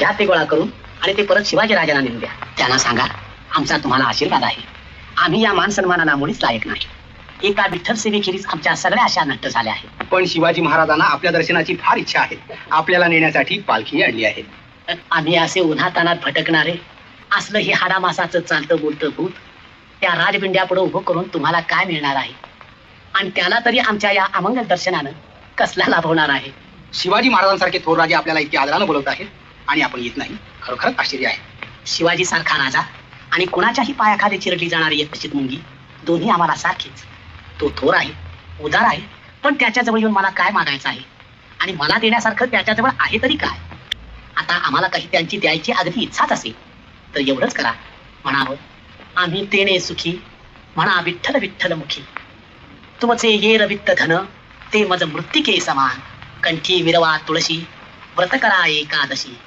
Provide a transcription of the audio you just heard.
घ्या ते गोळा करून आणि ते परत शिवाजी राजांना नेऊन द्या. त्यांना सांगा आमचा तुम्हाला आशीर्वाद आहे. आम्ही या मान सन्मानाला मुळीच लायक नाही. एका विठ्ठल सेवेखेरीज आमच्या सगळ्या आशा नष्ट झाल्या आहेत. पण शिवाजी महाराजांना आपल्या दर्शनाची फार इच्छा आहे. आपल्याला नेण्यासाठी पालखी आणली आहे. आम्ही असे उन्हातानात भटकणारे असलं हे हाडामासाचं चालतं बोलतं भूत त्या राजबिंड्यापुढे उभं करून तुम्हाला काय मिळणार आहे? आणि त्याला तरी आमच्या या अमंगल दर्शनानं कसला लाभ होणार आहे? शिवाजी महाराजांसारखे थोर राजे आपल्याला इतके आदरानं बोलवत आहेत. आणि आपण येत नाही. खरोखरच आश्चर्य आहे. शिवाजी सारखा राजा आणि कुणाच्याही पायाखाली चिरडली जाणारी एक मुंगी दोन्ही आम्हाला सारखीच. तो थोर आहे उदार आहे पण त्याच्याजवळ येऊन मला काय मागायचं आहे? आणि मला देण्यासारखं त्याच्याजवळ आहे तरी काय? आता आम्हाला काही त्यांची द्यायची अगदी इच्छाच असेल तर एवढंच करा. म्हणावं आम्ही तेने सुखी म्हणा विठ्ठल विठ्ठल मुखी. तुमचे ये रवित्त धन ते मज मृत्तिके समान. कंठी विरवा तुळशी व्रत करा एकादशी.